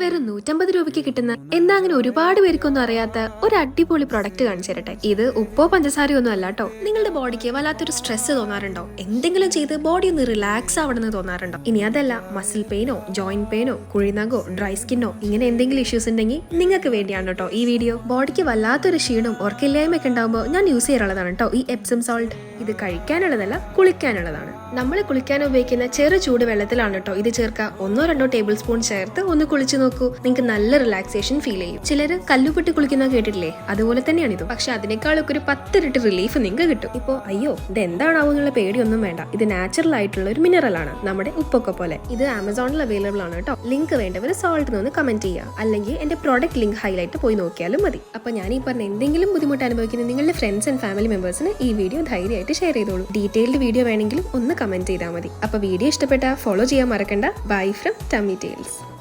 വെറും നൂറ്റമ്പത് രൂപയ്ക്ക് കിട്ടുന്ന എന്താ അങ്ങനെ ഒരുപാട് പേർക്കൊന്നും അറിയാത്ത ഒരു അടിപൊളി പ്രൊഡക്റ്റ് കാണിച്ചു തരട്ടെ. ഇത് ഉപ്പോ പഞ്ചസാരയോ ഒന്നും അല്ല കേട്ടോ നിങ്ങളുടെ ബോഡിക്ക് വല്ലാത്തൊരു സ്ട്രെസ് തോന്നാറുണ്ടോ? എന്തെങ്കിലും ചെയ്ത് ബോഡി ഒന്ന് റിലാക്സ് ആവണമെന്ന് തോന്നാറുണ്ടോ? ഇനി അതല്ല മസിൽ പെയിനോ ജോയിന്റ് പെയിനോ കുഴിനകോ ഡ്രൈ സ്കിന്നോ ഇങ്ങനെ എന്തെങ്കിലും ഇഷ്യൂസ് ഉണ്ടെങ്കിൽ നിങ്ങൾക്ക് വേണ്ടിയാണ് കേട്ടോ ഈ വീഡിയോ ബോഡിക്ക് വല്ലാത്തൊരു ക്ഷീണവും ഉറക്കില്ലായ്മയൊക്കെ ഉണ്ടാകുമ്പോൾ ഞാൻ യൂസ് ചെയ്യാറുള്ളതാണ് കേട്ടോ ഈ എപ്സം സോൾട്ട് ഇത് കഴിക്കാനുള്ളതല്ല കുളിക്കാനുള്ളതാണ്. നമ്മൾ കുളിക്കാൻ ഉപയോഗിക്കുന്ന ചെറു ചൂട് വെള്ളത്തിലാണ് കേട്ടോ ഇത് ചേർക്കുക. ഒന്നോ രണ്ടോ ടേബിൾ സ്പൂൺ ചേർത്ത് ഒന്ന് കുളിച്ചു നോക്കൂ നിങ്ങൾക്ക് നല്ല റിലാക്സേഷൻ ഫീൽ ചെയ്യും. ചിലർ കല്ലുപൊട്ടി കുളിക്കുന്ന കേട്ടിട്ടില്ലേ? അതുപോലെ തന്നെയാണ് ഇത്. പക്ഷെ അതിനേക്കാളൊക്കെ ഒരു പത്തിരട്ടി റിലീഫ് നിങ്ങൾക്ക് കിട്ടും. ഇപ്പോൾ അയ്യോ ഇത് എന്താണാവും എന്നുള്ള പേടിയൊന്നും വേണ്ട. ഇത് നാച്ചുറൽ ആയിട്ടുള്ള ഒരു മിനറൽ ആണ്. നമ്മുടെ ഉപ്പൊക്കെ പോലെ. ഇത് ആമസോണിൽ അവൈലബിൾ ആണ് കേട്ടോ. ലിങ്ക് വേണ്ടവർ സോൾട്ട് നിന്ന് കമന്റ് ചെയ്യുക അല്ലെങ്കിൽ എന്റെ പ്രോഡക്റ്റ് ലിങ്ക് ഹൈലൈറ്റ് പോയി നോക്കിയാലും മതി. അപ്പൊ ഞാൻ ഈ പറഞ്ഞ എന്തെങ്കിലും ബുദ്ധിമുട്ട് അനുഭവിക്കുന്ന നിങ്ങളുടെ ഫ്രണ്ട്സ് ആൻഡ് ഫാമിലി മെമ്പേഴ്സിന് ഈ വീഡിയോ ധൈര്യമായിട്ട് ഷെയർ ചെയ്തോളൂ. ഡീറ്റെയിൽഡ് വീഡിയോ വേണമെങ്കിലും ഒന്ന് കമന്റ് ചെയ്താൽ മതി. അപ്പൊ വീഡിയോ ഇഷ്ടപ്പെട്ട ഫോളോ ചെയ്യാൻ മറക്കണ്ട. Bye from tummy tales